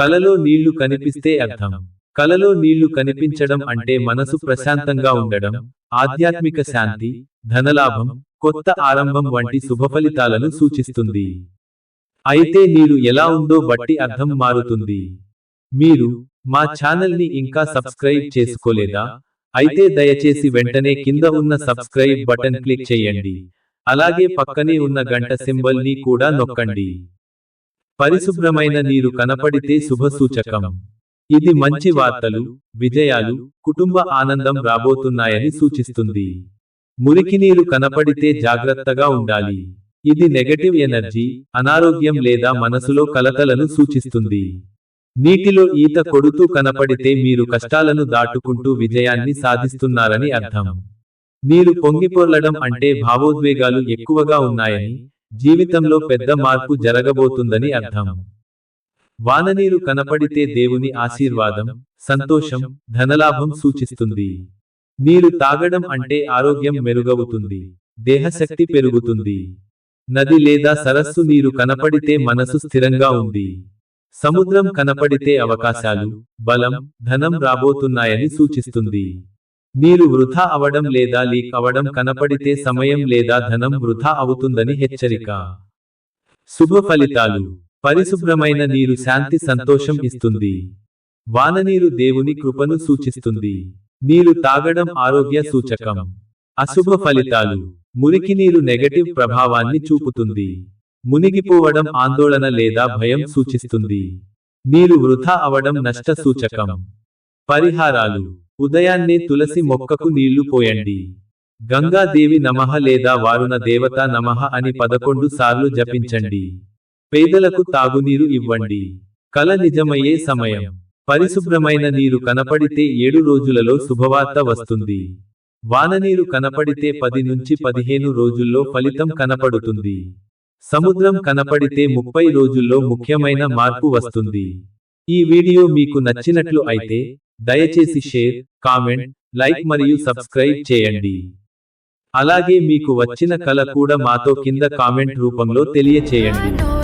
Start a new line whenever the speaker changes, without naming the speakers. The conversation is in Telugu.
కలలో నీళ్ళు కనిపిస్తే అర్థం. కలలో నీళ్ళు కనిపించడం అంటే మనసు ప్రశాంతంగా ఉండడం ఆధ్యాత్మిక శాంతి ధనలాభం కొత్త ఆరంభం వంటి శుభఫలితాలను సూచిస్తుంది. అయితే నీరు ఎలా ఉందో బట్టి అర్థం మారుతుంది. మీరు మా ఛానల్ని ఇంకా సబ్స్క్రైబ్ చేసుకోలేదా? అయితే దయచేసి వెంటనే కింద ఉన్న సబ్స్క్రైబ్ బటన్ క్లిక్ చేయండి. అలాగే పక్కనే ఉన్న గంట సింబల్ని కూడా నొక్కండి. పరిశుభ్రమైన నీరు కనపడితే శుభ సూచకం ఇది మంచి వార్తలు విజయాలు కుటుంబ ఆనందం రాబోతున్నాయని సూచిస్తుంది. మురికి నీరు కనపడితే జాగ్రత్తగా ఉండాలి. ఇది నెగటివ్ ఎనర్జీ అనారోగ్యం లేదా మనసులో కలతలను సూచిస్తుంది. నీటిలో ఈత కొడుతూ కనపడితే మీరు కష్టాలను దాటుకుంటూ విజయాన్ని సాధిస్తున్నారని అర్థం. నీరు పొంగిపొర్లడం అంటే భావోద్వేగాలు ఎక్కువగా ఉన్నాయని జీవితంలో పెద్ద మార్పు జరగబోతుందని అర్థం. వాననీరు కనపడితే దేవుని ఆశీర్వాదం సంతోషం ధనలాభం సూచిస్తుంది. నీరు తాగడం అంటే ఆరోగ్యం మెరుగవుతుంది దేహశక్తి పెరుగుతుంది. నది లేదా సరస్సు నీరు కనపడితే మనసు స్థిరంగా ఉంది. సముద్రం కనపడితే అవకాశాలు బలం ధనం రాబోతున్నాయని సూచిస్తుంది. మీరు వృధా అవడం లేదా లీక్ అవడం కనపడితే సమయం లేదా ధనం వృధా అవుతుందని హెచ్చరిక. శుభ ఫలితాలు. పరిశుభ్రమైన నీరు శాంతి సంతోషం ఇస్తుంది. వాననీరు దేవుని కృపను సూచిస్తుంది. నీరు తాగడం ఆరోగ్య సూచకం. అశుభ ఫలితాలు. మురికి నీరు నెగటివ్ ప్రభావాన్ని చూపుతుంది. మునిగిపోవడం ఆందోళన లేదా భయం సూచిస్తుంది. నీరు వృధా అవడం నష్ట సూచకం పరిహారాలు. ఉదయాన్నే తులసి మొక్కకు నీళ్ళు పోయండి. గంగాదేవి నమః లేదా వారుణ దేవత నమః అని పదకొండు సార్లు జపించండి. పేదలకు తాగునీరు ఇవ్వండి. కల నిజమయ్యే సమయం. పరిశుభ్రమైన నీరు కనపడితే ఏడు రోజులలో శుభవార్త వస్తుంది. వాననీరు కనపడితే పది నుంచి పదిహేను రోజుల్లో ఫలితం కనపడుతుంది. సముద్రం కనపడితే ముప్పై రోజుల్లో ముఖ్యమైన మార్పు వస్తుంది. ఈ వీడియో మీకు నచ్చినట్లు అయితే దయచేసి షేర్ కామెంట్ లైక్ మరియు సబ్స్క్రైబ్ చేయండి. అలాగే మీకు వచ్చిన కళ కూడా మాతో కింద కామెంట్ రూపంలో తెలియచేయండి.